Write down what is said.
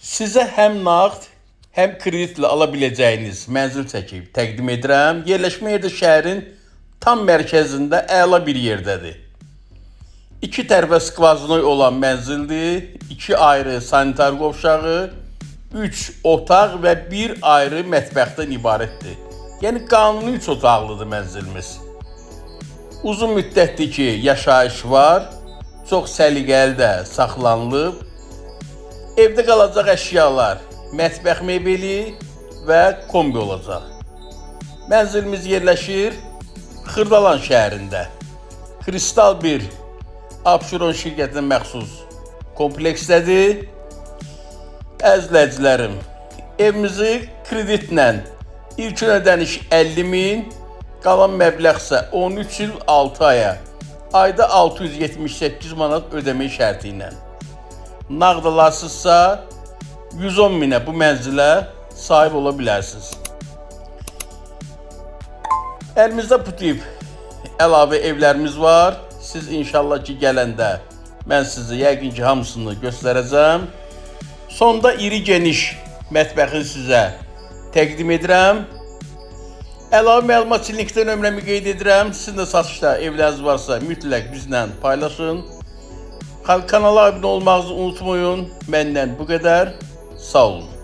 Sizə həm nağd, həm kreditlə ala biləcəyiniz mənzil çəkib təqdim edirəm. Yerləşmə yeri şəhərin tam mərkəzində əla bir yerdədir. İki tərəfə skvazinoy olan mənzildir. İki ayrı sanitar qovşağı, üç otaq və bir ayrı mətbəxdən ibarətdir. Yəni qanuni üç otaqlıdır mənzilimiz. Uzun müddətdir ki, yaşayış var. Çox səliqəli də saxlanılıb. Evdə qalacaq əşyalar, mətbəx mebeli və kombi olacaq. Mənzilimiz yerləşir Xırdalan şəhərində. Kristal 1 Abşeron şirkətinə məxsus kompleksdədir. Əzizləyicilərim, evimizi kreditlə ilk ödəniş 50 min, qalan məbləğ isə 13 il 6 aya, ayda 678 manat ödəmək şərti ilə. Nağd alarsınızsa 110 minə bu mənzilə sahib ola bilərsiniz. Əlimizdə bu tip əlavə evlərimiz var. Siz inşallah ki gələndə mən sizə yəqin ki hamısını göstərəcəm. Sonda iri geniş mətbəxi sizə təqdim edirəm. Əlavə məlumat üçün linkdə nömrəmi qeyd edirəm. Sizin də satışda evləriniz varsa mütləq bizlə paylaşın. Kanala abunə olmağınızı unutmayın. Məndən bu qədər. Sağ olun.